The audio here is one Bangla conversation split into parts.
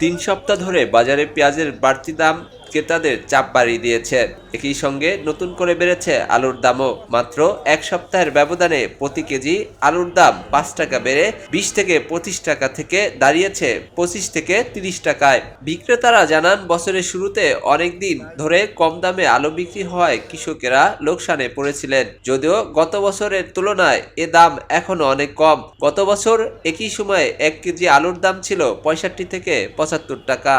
তিন সপ্তাহ ধরে বাজারে পেঁয়াজের বাড়তি দাম ক্রেতাদের চাপ বাড়িয়ে দিয়েছে। একই সঙ্গে নতুন করে বেড়েছে আলুর দামও। মাত্র এক সপ্তাহের ব্যবধানে প্রতি কেজি আলুর দাম পাঁচ টাকা বেড়ে বিশ থেকে পঁচিশ টাকা থেকে দাঁড়িয়েছে পঁচিশ থেকে তিরিশ টাকায়। বিক্রেতারা জানান, বছরের শুরুতে অনেক দিন ধরে কম দামে আলু বিক্রি হওয়ায় কৃষকেরা লোকসানে পড়েছিলেন। যদিও গত বছরের তুলনায় এ দাম এখনও অনেক কম। গত বছর একই সময়ে এক কেজি আলুর দাম ছিল পঁয়ষট্টি থেকে পঁচাত্তর টাকা।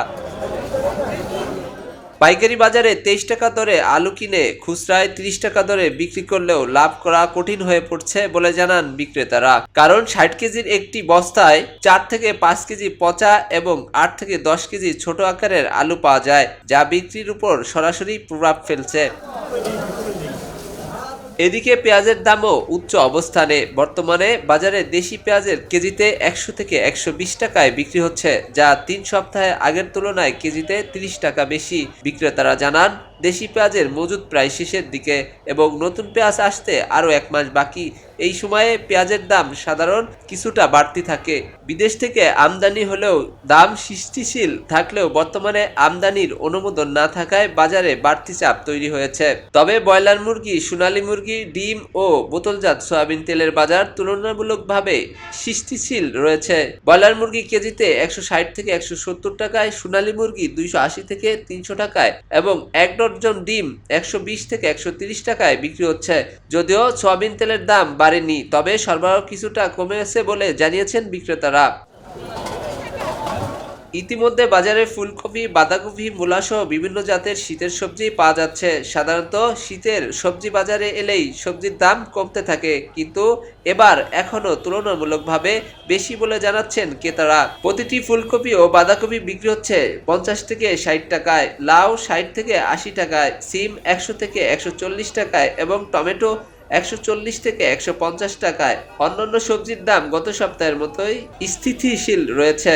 পাইকারি বাজারে তেইশ টাকা দরে আলু কিনে খুচরায় তিরিশ টাকা দরে বিক্রি করলেও লাভ করা কঠিন হয়ে পড়ছে বলে জানান বিক্রেতারা। কারণ ষাট কেজির একটি বস্তায় চার থেকে পাঁচ কেজি পচা এবং আট থেকে দশ কেজি ছোট আকারের আলু পাওয়া যায়, যা বিক্রির উপর সরাসরি প্রভাব ফেলছে। এদিকে পেঁয়াজের দামও উচ্চ অবস্থানে। বর্তমানে বাজারে দেশি পেঁয়াজের কেজিতে একশো থেকে একশো বিশ টাকায় বিক্রি হচ্ছে, যা তিন সপ্তাহে আগের তুলনায় কেজিতে তিরিশ টাকা বেশি। বিক্রেতারা জানান দেশি পেঁয়াজের মজুদ প্রায় শেষের দিকে এবং নতুন পেঁয়াজ আসতে আরও এক মাস বাকি। এই সময়ে পেঁয়াজের দাম সাধারণ কিছুটা বাড়তি থাকে। বিদেশ থেকে আমদানি হলেও দাম সৃষ্টিশীল থাকলেও বর্তমানে আমদানির অনুমোদন না থাকায় বাজারে বাড়তি চাপ তৈরি হয়েছে। তবে ব্রয়লার মুরগি, সোনালী মুরগি, ডিম ও বোতলজাত সয়াবিন তেলের বাজার তুলনামূলকভাবে সৃষ্টিশীল রয়েছে। ব্রয়লার মুরগি কেজিতে একশো ষাট থেকে একশো সত্তর টাকায়, সোনালী মুরগি দুইশো আশি থেকে তিনশো টাকায় এবং এক ডজন ডিম একশো বিশ থেকে একশো টাকায় বিক্রি হচ্ছে। যদিও সোয়াবিন তেলের দাম বাড়েনি, তবে সরবরাহ কিছুটা কমেছে বলে জানিয়েছেন বিক্রেতারা। ইতিমধ্যে বাজারে ফুলকপি, বাঁধাকপি, মূলাসহ বিভিন্ন জাতের শীতের সবজি পাওয়া যাচ্ছে। সাধারণত শীতের সবজি বাজারে এলেই সবজির দাম কমতে থাকে। কিন্তু এবার এখনও তুলনামূলকভাবে বেশি বলে জানাচ্ছেন ক্রেতারা। প্রতিটি ফুলকপি ও বাঁধাকপি বিক্রি হচ্ছে পঞ্চাশ থেকে ষাট টাকায়, লাউ ষাট থেকে আশি টাকায়, সিম একশো থেকে একশো চল্লিশ টাকায় এবং টমেটো একশো চল্লিশ থেকে একশো পঞ্চাশ টাকায়। অন্যান্য সবজির দাম গত সপ্তাহের মতোই স্থিতিশীল রয়েছে।